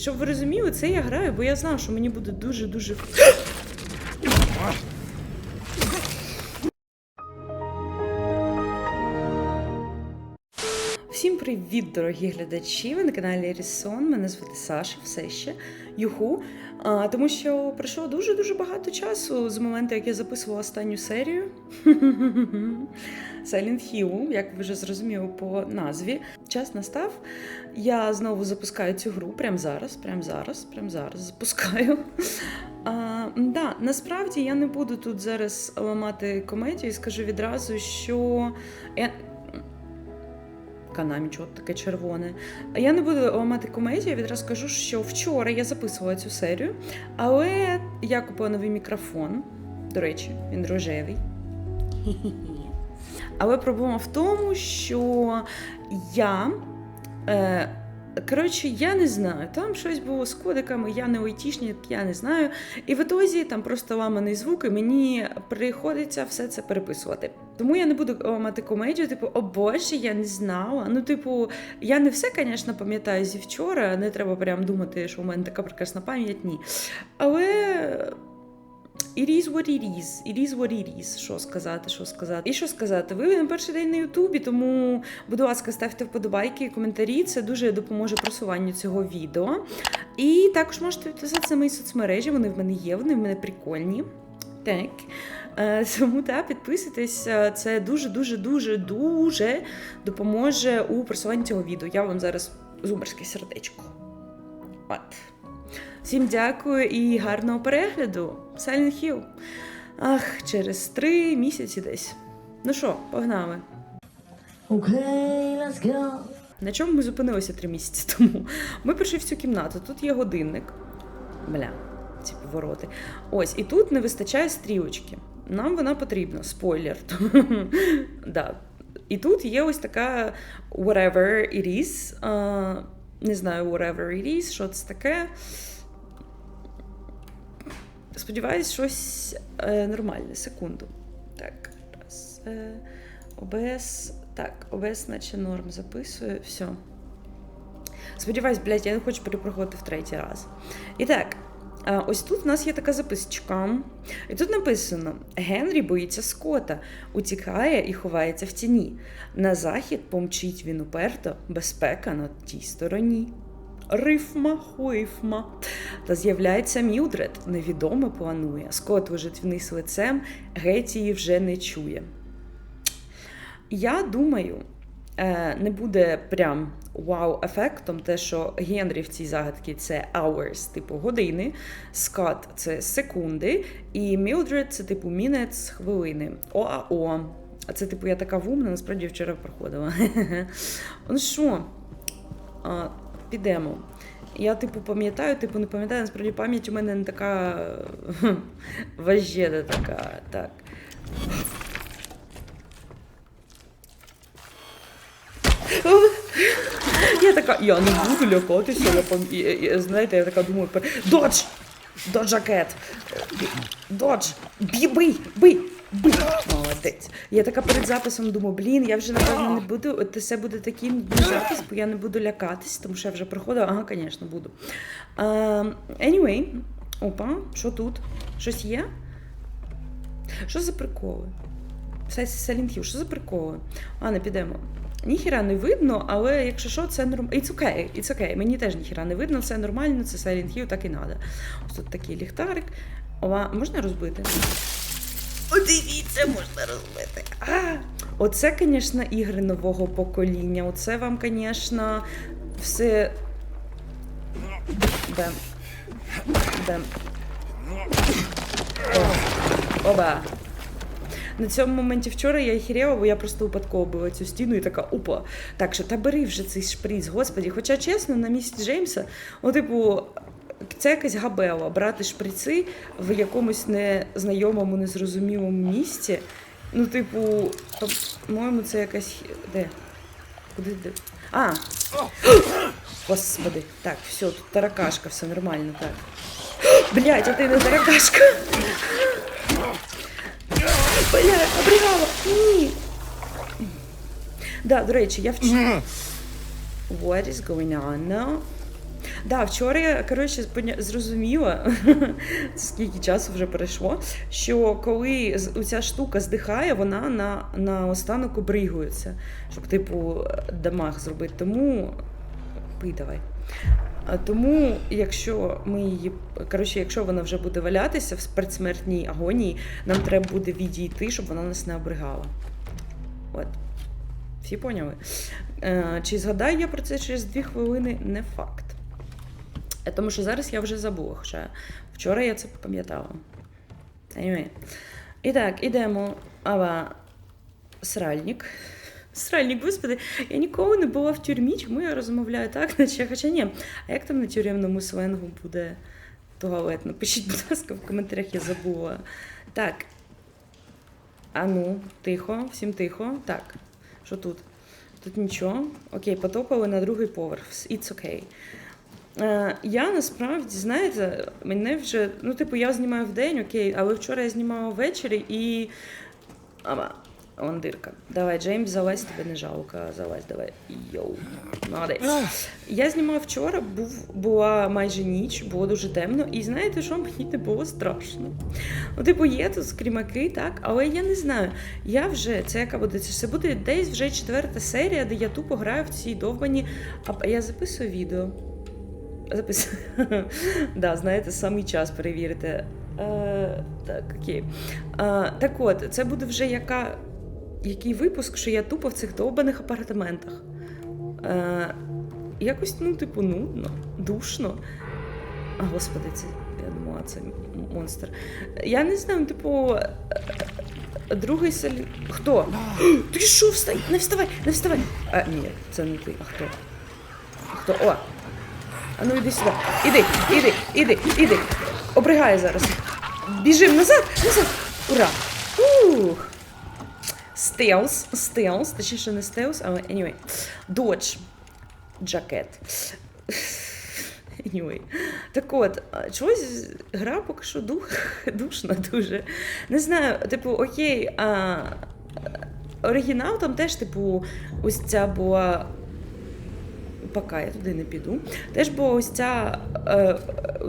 Щоб ви розуміли, це я граю, бо я знав, що мені буде дуже-дуже. привіт, дорогі глядачі! Ви на каналі Рісон. Мене звати Саша, все ще Юху. А, тому що пройшло дуже дуже багато часу з моменту, як я записувала останню серію Silent Hill, як ви вже зрозуміли по назві. Час настав. Я знову запускаю цю гру прямо зараз, прямо зараз, прямо зараз запускаю. А, да, насправді я не буду тут зараз ламати комедію і скажу відразу, що. Я... Канамі, чого таке червоне. Я не буду ламати комедію, відразу скажу, що вчора я записувала цю серію, але я купила новий мікрофон. До речі, він рожевий. Але проблема в тому, що я. Е, Коротше, я не знаю. Там щось було з кодиками, я не айтішник, я не знаю. І в ітозі там просто ламаний звук, і мені приходиться все це переписувати. Тому я не буду ламати комедію, типу, о Боже, я не знала. Ну, типу, я не все, звісно, пам'ятаю зі вчора. Не треба прям думати, що у мене така прекрасна пам'ять, ні. Але. It is what it is. It is what it is. Що сказати, що сказати. І що сказати? Ви на перший день на Ютубі, тому, будь ласка, ставте вподобайки і коментарі. Це дуже допоможе просуванню цього відео. І також можете підписатися на мої соцмережі. Вони в мене є, вони в мене прикольні. Так. Е, Тому так, підписуйтесь. Е, Це дуже, дуже, дуже, дуже допоможе у просуванні цього відео. Я вам зараз зумерське сердечко. От. Всім дякую і гарного перегляду. Silent Hill. Ах, через три місяці десь. Ну що, погнали. Okay, let's go. На чому ми зупинилися три місяці тому? Ми прийшли в цю кімнату. Тут є годинник. Бля, ці повороти. Ось, і тут не вистачає стрілочки. Нам вона потрібна. Спойлер. да. І тут є ось така whatever it is. А, не знаю, whatever it is, що це таке. Сподіваюсь, щось е, нормальне. Секунду. Так, раз. Е, ОБС. Так, ОБС, наче норм записує. Все. Сподіваюсь, блядь, я не хочу перепроходити в третій раз. І так, ось тут в нас є така записочка. І тут написано: Генрі боїться Скота, утікає і ховається в тіні. На захід помчить він уперто, безпека на тій стороні. Рифма, хуїфма. Та з'являється Мілдред, невідоме планує. Скот лежить вниз лицем, геть її вже не чує. Я думаю, не буде прям вау-ефектом те, що Генрі в цій загадці це hours, типу години, Скот це секунди, і Mildred це типу minutes, хвилини. ОАО. А це, типу, я така вумна, насправді вчора проходила. Ну що, підемо. Я, типу, пам'ятаю, типу, не пам'ятаю, насправді пам'ять у мене не така важєда така. Так. Я така, я не буду лякатися, я пам... знаєте, я така думаю, додж! Доджакет! Додж! Бій, бий, бий! Молодець. Я така перед записом думаю, блін, я вже напевно не буду, це буде такий запис, бо я не буду лякатись, тому що я вже проходила, ага, звісно, буду. Anyway, опа, що тут? Щось є? Що за приколи? Silent Hill, що за приколи? А, не підемо. Ніхіра не видно, але якщо що, це нормально. It's okay, it's okay. Мені теж ніхіра не видно, це нормально, це Silent Hill, так і треба. Ось тут такий ліхтарик. Ова, можна розбити? О, дивіться, можна розбити. А, оце, звісно, ігри нового покоління. Оце вам, звісно, все. Бем. Бем. О. Оба. На цьому моменті вчора я хіряла, бо я просто випадково била цю стіну і така опа. Так що та бери вже цей шприц, господі. Хоча чесно, на місці Джеймса, ну, типу, це якась габела брати шприци в якомусь незнайомому, незрозумілому місці. Ну, типу, по-моєму, це якась. Де? Куди де? А! Господи, так, все, тут таракашка, все нормально, так. Блять, а ти не таракашка. Бля, обригала! Ні. Да, до речі, я вчора. What is going on now? Да, вчора я коротше зрозуміла, скільки часу вже пройшло, що коли ця штука здихає, вона на, на останок обригується, щоб, типу, дамаг зробити. Тому пий давай. Тому, якщо ми її, коротше, якщо вона вже буде валятися в предсмертній агонії, нам треба буде відійти, щоб вона нас не обригала. От. Всі поняли? Е, чи згадаю я про це через дві хвилини? Не факт. Е, Тому що зараз я вже забула, хоча вчора я це пам'ятала. Anyway. І так, ідемо. Ава, сральник. Сральник, господи, я ніколи не була в тюрмі, чому я розмовляю так, наче хоча ні. А як там на тюремному сленгу буде туалет? Напишіть, будь ласка, в коментарях я забула. Так. А ну, тихо, всім тихо. Так, що тут? Тут нічого. Окей, потопали на другий поверх. It's okay. Е, я насправді, знаєте, мене вже. Ну, типу, я знімаю вдень, окей, але вчора я знімала ввечері і. Ама. Давай, Джеймс, залазь, тебе не жалко. Залазь, давай. Йоу. Молодець. Я знімала вчора, був, була майже ніч, було дуже темно, і знаєте, що мені не було страшно. Ну, типу, є тут скрімаки, так, але я не знаю. Я вже, це яка буде, це буде десь вже четверта серія, де я тупо граю в ці довбані. А я записую відео. Записую. да, знаєте, самий час перевірити. Е, так, окей. Е, так от, це буде вже яка, який випуск, що я тупо в цих довбаних апартаментах. Е, якось, ну, типу, нудно, душно. А, господи, це я думала, це монстр. Я не знаю, типу. е, Другий селі. Хто? Ти що, встань? Не вставай, не вставай. А, ні, це не ти. А хто? Хто? О! А ну іди сюди. Іди, іди, іди, іди. Обригай зараз. Біжим назад, назад. Ура! Ух. Стелс, стелс, точніше не стелс, але anyway. Додж. Джакет. Anyway. Так от, чогось гра поки що дух, душна дуже. Не знаю, типу, окей, а, оригінал там теж, типу, ось ця була. Поки я туди не піду. Теж була ось ця, е,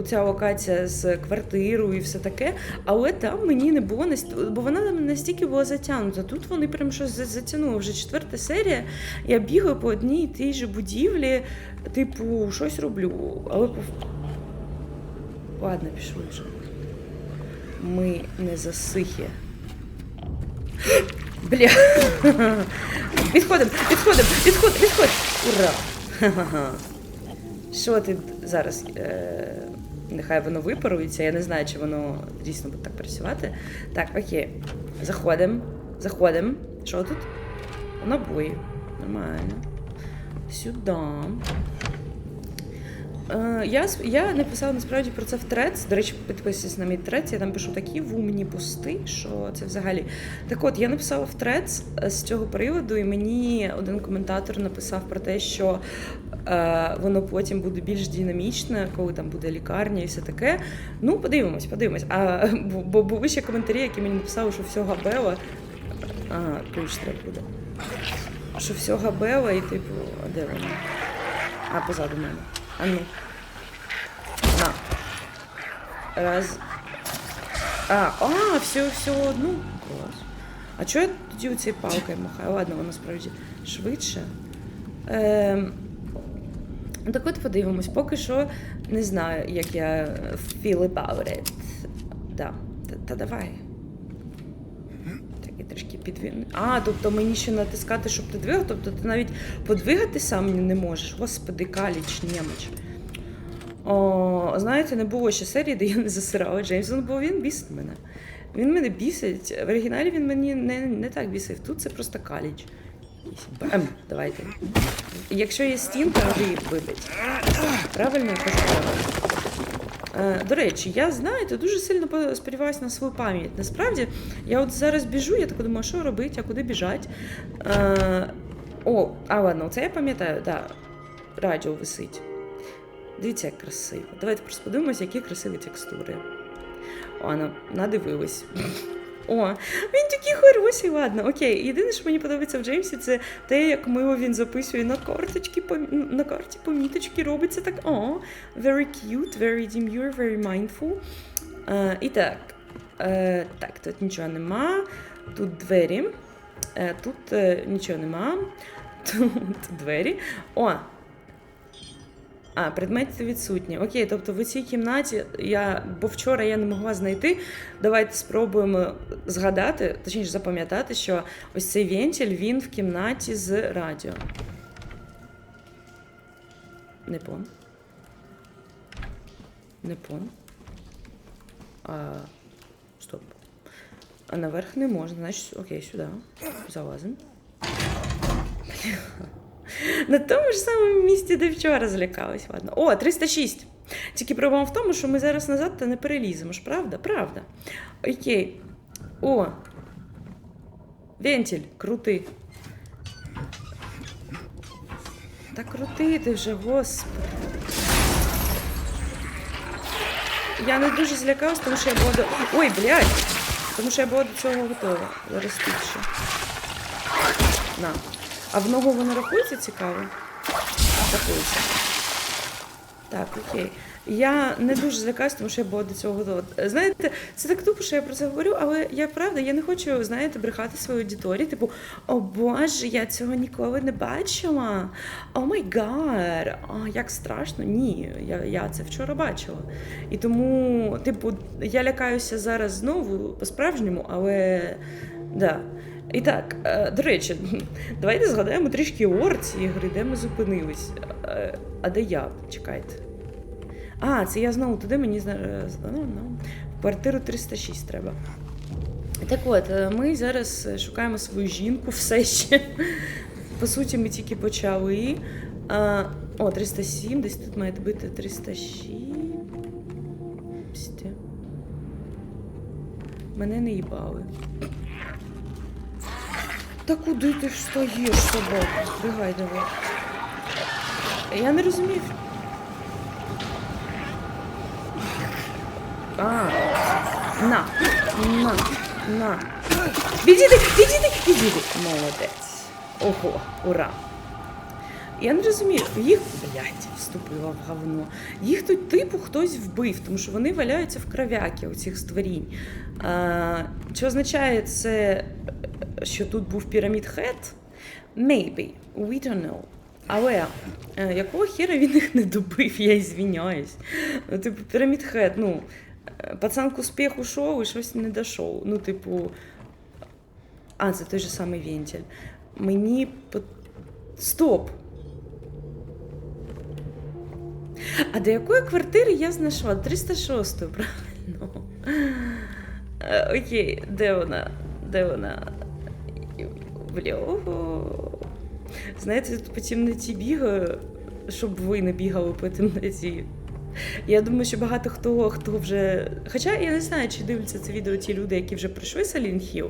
ця локація з квартирою і все таке, але там мені не було бо вона там настільки була затягнута. Тут вони прям щось затягнули. Вже четверта серія. Я бігаю по одній тій же будівлі, типу, щось роблю. Але. Ладно, пішли вже. Ми не засихи. Бля. Підходимо, підходимо, підходимо, підходимо. Ура! Що ти зараз? Е, нехай воно випарується, я не знаю, чи воно дійсно буде так працювати. Так, окей. Заходимо. Заходимо. Що тут? Набої. Нормально. Сюди. Е, я, я написала насправді про це в трец. До речі, підписуйтесь на мій трец. Я там пишу такі вумні пости, що це взагалі. Так от, я написала в трец з цього приводу, і мені один коментатор написав про те, що е, воно потім буде більш динамічне, коли там буде лікарня і все таке. Ну, подивимось, подивимось. А бо, були ще коментарі, які мені написали, що все габела. Ага, ключ треба буде. Що все габела, і типу, а де воно? А, позаду мене. А ну. На. Раз. А, а, все, все одну. Клас. А чого я тоді цією палкою махаю? Ладно, воно справді швидше. Ем, так от подивимось. Поки що не знаю, як я feel about it. Да. Та, та давай. Трішки підвину. А, тобто мені ще натискати, щоб ти двигав? Тобто ти навіть подвигати сам не можеш. Господи, каліч, німеч. О, знаєте, не було ще серії, де я не засирала Джеймсона, бо він бісить мене. Він мене бісить. В оригіналі він мені не, не так бісив. Тут це просто каліч. Бем, давайте. Якщо є стінка, ви вибить. Правильно я кажу? До речі, я знаєте, дуже сильно сподіваюся на свою пам'ять. Насправді, я от зараз біжу, я так думаю, що робити, а куди біжать. Е, О, а ладно, це я пам'ятаю, да, радіо висить. Дивіться, як красиво. Давайте просто подивимося, які красиві текстури. О, ну, надивились. О, він такий хороший, ладно. Окей. Єдине, що мені подобається в Джеймсі, це те, як мило він записує на карточки, на карті поміточки, робиться так. О, very cute, very demure, very mindful. Е, і так. Е, так, тут нічого нема. Тут двері. Е, тут е, нічого нема. Тут двері. О, а, предмети відсутні. Окей, тобто в цій кімнаті я, бо вчора я не могла знайти. Давайте спробуємо згадати, точніше запам'ятати, що ось цей вентиль він в кімнаті з радіо. Не пон. Не пон. А, стоп. А наверх не можна, значить, окей, сюди. Залазимо. На тому ж самому місці, де вчора злякалась. Ладно. О, 306. Тільки проблема в тому, що ми зараз назад та не переліземо ж, правда? Правда. Окей. О. Вентиль, крути. Та крутити вже, господи. Я не дуже злякалась, тому що я була до. Ой, блядь! Тому що я була до цього готова. Зараз тихше. На. А в ногу воно рахується цікаво? Рахується. Так, окей. Я не дуже злякаюсь, тому що я була до цього готова. Знаєте, це так тупо, що я про це говорю, але я правда, я не хочу, знаєте, брехати своїй аудиторії. Типу, о Боже, я цього ніколи не бачила. О май гад, о, як страшно. Ні, я, я це вчора бачила. І тому, типу, я лякаюся зараз знову по-справжньому, але да. І так, е, до речі, давайте згадаємо трішки ор цієї гри, де ми зупинились. Е, А де я? Чекайте. А, це я знову туди мені зна- ну, ну, в квартиру 306 треба. Так от, е, ми зараз е, шукаємо свою жінку все ще. По суті, ми тільки почали. А, о, 307, десь тут має бути 306. Мене не їбали. Та куди ти встаєш, собака? Бігай давай. Я не розумію. А, на, на, на. Відійди, відійди, відійди. Молодець. Ого, ура. Я не розумію, їх, блядь, вступила в говно. Їх тут типу хтось вбив, тому що вони валяються в кров'яки у цих створінь. А, що означає це, що тут був пірамід Хет? Maybe, we don't know. Але е, якого хіра він їх не добив, я ізвиняюсь. Ну, типу, пірамід Хет, ну, пацан к успіху шов і щось не дошов. Ну, типу. А, це той же самий вентиль. Мені. Стоп! А до якої квартири я знайшла? 306, правильно. Е, Окей, де вона? Де вона? Бляго. Знаєте, тут по темноті бігаю, щоб ви не бігали по темноті. Я думаю, що багато хто, хто вже. Хоча я не знаю, чи дивляться це відео ті люди, які вже пройшли Silent Hill,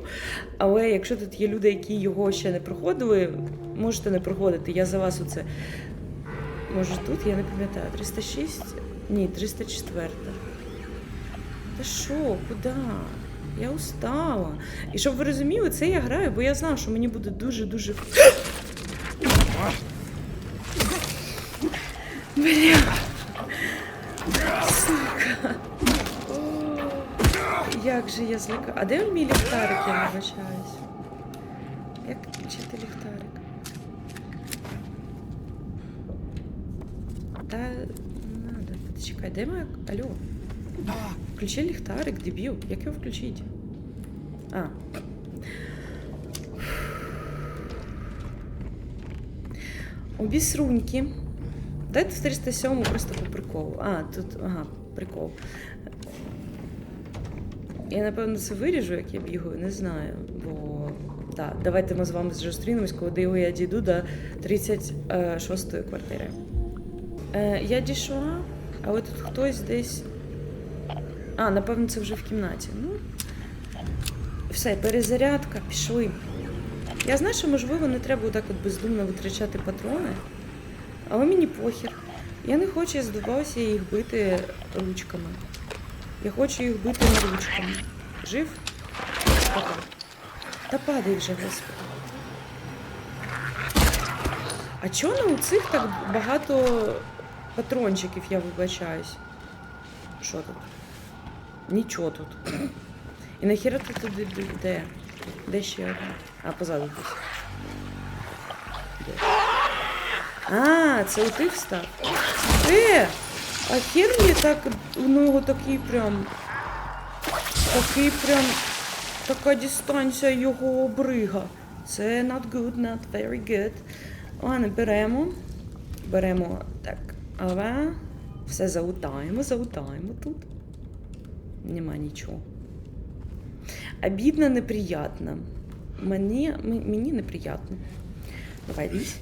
але якщо тут є люди, які його ще не проходили, можете не проходити. Я за вас оце. Може тут, я не пам'ятаю. 306? Ні, 304. Та що, куди? Я устала. І щоб ви розуміли, це я граю, бо я знала, що мені буде дуже-дуже. Бля. Сука. О, Як же я злика. А де мій ліхтарик, я вибачаюсь? Як включити ліхтарик? Та надо. Чекай, де моя. Алло. Включи ліхтарик, дебіл. Як його включити? А. Обісруньки. Дайте в 307 просто по приколу. А, тут, ага, прикол. Я, напевно, це виріжу, як я бігаю, не знаю. Бо. Так, давайте ми з вами зустрінемось, коли я дійду до 36-ї квартири. Е, я дійшла, але тут хтось десь. А, напевно, це вже в кімнаті. Ну. Все, перезарядка, пішли. Я знаю, що можливо не треба отак от бездумно витрачати патрони, але мені похір. Я не хочу, я здобувалася їх бити ручками. Я хочу їх бити не ручками. Жив? впадай. Та падай вже, господи. А чого на у цих так багато патрончиків, я вибачаюсь? Що тут? Нічого тут. І нахіра ти туди де- де? Ще одна? А, позаду десь. Де? А, це ти встав. Е! А хер так у нього такий прям. Такий прям. Така дистанція його обрига. Це not good, not very good. Ладно, беремо. Беремо так. Ава. Все заутаємо, заутаємо тут. Нема нічого. Обідно, неприятно. Мені, мені неприятно. Давай, дивись.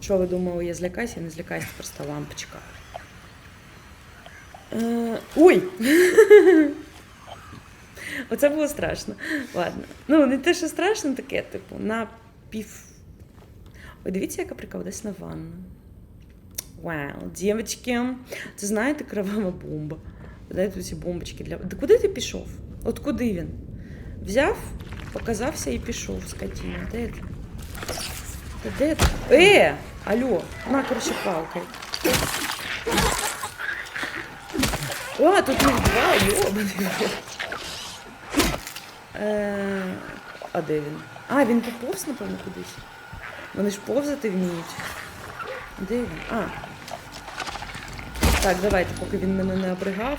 Що ви думали, я злякаюся? Я не злякаюся, просто лампочка. Е, ой! Оце було страшно. Ладно. Ну, не те, що страшно, таке, типу, на пів. Ой, дивіться, яка приколдесна ванна. Вау, дівчатки, це знаєте, кровава бомба. Тут ці бомбочки для. Да куди ти пішов? От куди він? Взяв, показався і пішов, скотіна. Де ти? Та де ти? Е! Алло, на, коротше, палкою. О, тут їх два, йобаний. Е, а де він? А, він поповз, напевно, кудись. Вони ж повзати вміють. Де він? А. Так, давайте, поки він мене не обригав.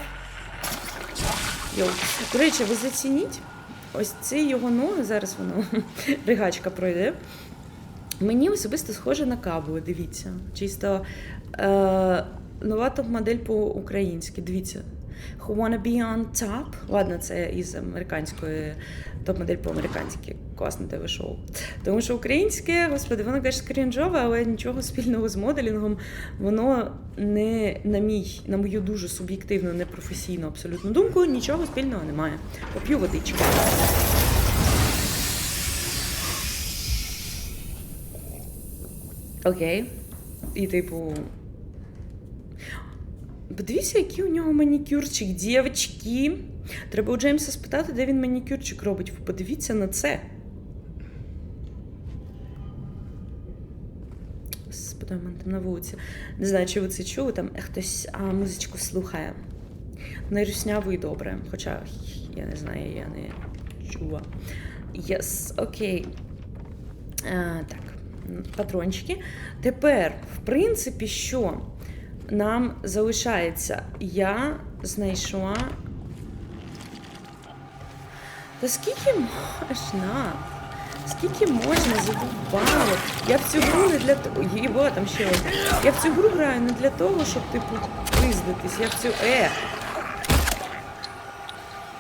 Йоу. До речі, ви зацініть. Ось ці його ноги, зараз воно ригачка пройде. Мені особисто схоже на кабу, дивіться. Чисто е, нова топ-модель по-українськи. Дивіться. Who wanna be on top? Ладно, це із американської топ-модель по-американськи. Класне ТВ-шоу. Тому що українське, господи, воно, конечно, крінжове, але нічого спільного з моделінгом. Воно не на мій, на мою дуже суб'єктивну, непрофесійну абсолютну думку, нічого спільного немає. Поп'ю водички. Окей. І, типу. Подивіться, який у нього манікюрчик, дівчатки. Треба у Джеймса спитати, де він манікюрчик робить. Подивіться на це. Мене там на вулиці. Не знаю, чи ви це чули, там хтось а, музичку слухає. Не і добре. Хоча я не знаю, я не чула. Єс, окей. А, так, патрончики. Тепер, в принципі, що нам залишається? Я знайшла. Та скільки можна? Скільки можна задовбало? Я в цю гру не для того. Єбо, там ще один. Я в цю гру граю не для того, щоб, типу, пиздитись. Я в цю. Е!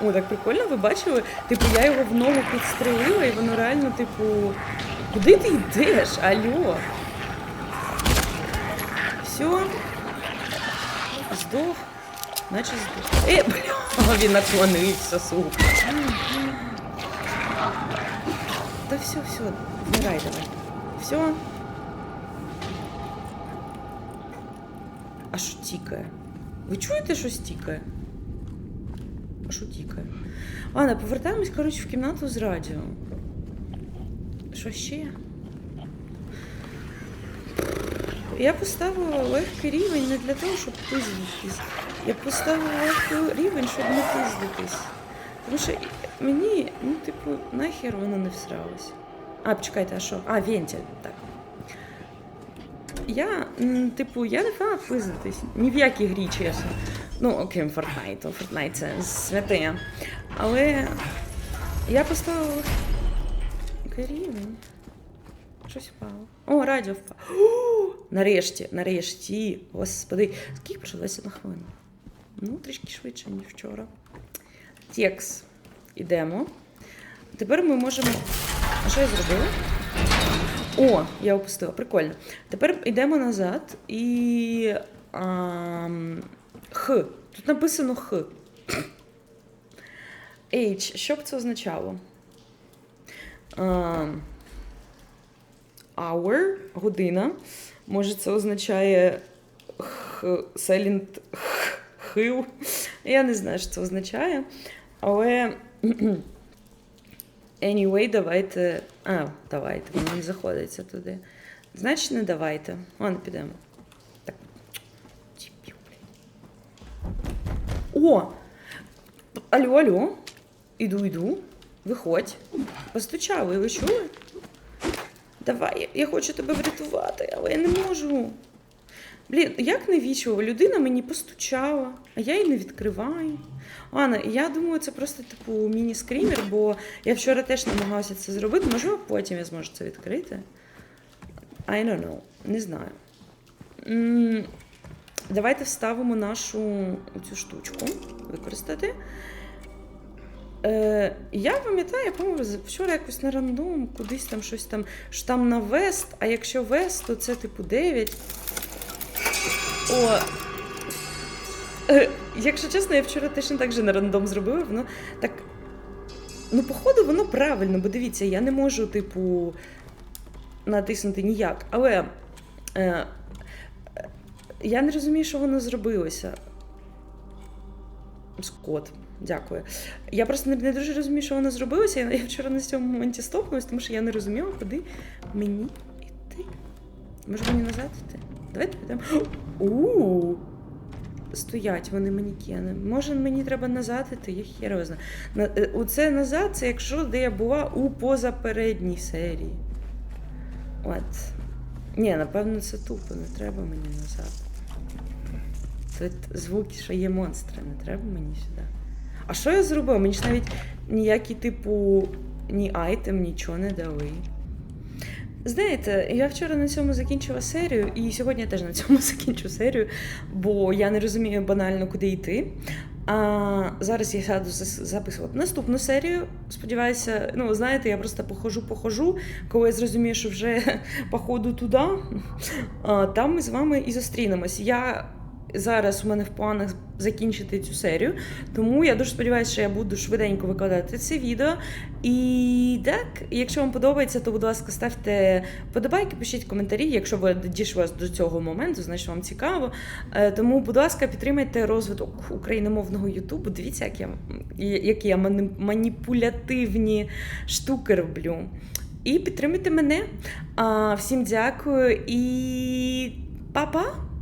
О, так прикольно, ви бачили? Типу, я його в ногу підстрелила, і воно реально, типу. Куди ти йдеш? Алло? Все. Здох. Наче здох. Е, бля, він наклонився, сука. Та все, все, вмирай давай. Все. А що тікає? Ви чуєте, що тікає? А? Ладно, повертаємось, коротше, в кімнату з радіо. Що ще? Я поставила легкий рівень не для того, щоб пиздитись. Я поставила легкий рівень, щоб не пиздитись. Тому що мені, ну, типу, нахер воно не всралось. А, почекайте, а що? А, вентиль, так. Я, типу, я не фанат пиздитись. Ні в якій грі, чесно. Ну, окрім Fortnite. Fortnite це святе. Але я поставила рівень. Щось впало. О, радіо впало. Нарешті, нарешті. Господи, скільки 10 на хвилину? Ну, трішки швидше, ніж вчора. Текс. Ідемо. Тепер ми можемо. А що я зробила? О, я опустила. Прикольно. Тепер йдемо назад і. ам, Х. Тут написано Х. H. Що б це означало? Ам, hour, година. Може, це означає silent хил. Я не знаю, що це означає. Але. Anyway, давайте. А, давайте, воно не заходиться туди. Значить, не давайте. Ладно, підемо. Так. О! Алло, алло. Іду, іду. Виходь. Постучали, ви чули? Давай, я хочу тебе врятувати, але я не можу. Блін, як невічливо, людина мені постучала, а я її не відкриваю. Ладно, я думаю, це просто типу міні-скрімер, бо я вчора теж намагалася це зробити. Можливо, потім я зможу це відкрити. I don't know. Не знаю. Давайте вставимо нашу цю штучку використати. Е, я пам'ятаю, я по-моєму, вчора якось на рандом, кудись там щось там, що там на вест, а якщо вест, то це типу 9. О. Е, якщо чесно, я вчора точно так же на рандом зробила, воно так. Ну, походу, воно правильно, бо дивіться, я не можу, типу, натиснути ніяк. Але е, я не розумію, що воно зробилося. Скот, дякую. Я просто не, не дуже розумію, що воно зробилося. Я, я вчора на цьому моменті стопнулась, тому що я не розуміла, куди мені йти. Може мені назад йти? Давайте підемо. У Стоять вони манікени. Може, мені треба назад іти, я знаю. На, е, Оце назад, це якщо де я була у позапередній серії. От. Ні, напевно, це тупо, не треба мені назад. Тут звуки, що є монстри, не треба мені сюди. А що я зробила? Мені ж навіть ніякий, типу, ні айтем, нічого не дали. Знаєте, я вчора на цьому закінчила серію, і сьогодні я теж на цьому закінчу серію, бо я не розумію банально, куди йти. А зараз я сяду записувати наступну серію. Сподіваюся, ну знаєте, я просто похожу, похожу. Коли я зрозумію, що вже походу туди, там ми з вами і зустрінемось. Я зараз у мене в планах закінчити цю серію, тому я дуже сподіваюся, що я буду швиденько викладати це відео. І так, якщо вам подобається, то будь ласка, ставте подобайки, пишіть коментарі. Якщо ви дійшли до цього моменту, значить вам цікаво. Е, Тому, будь ласка, підтримайте розвиток україномовного Ютубу. Дивіться, як я, які я маніпулятивні штуки роблю. І підтримуйте мене. Всім дякую і па-па!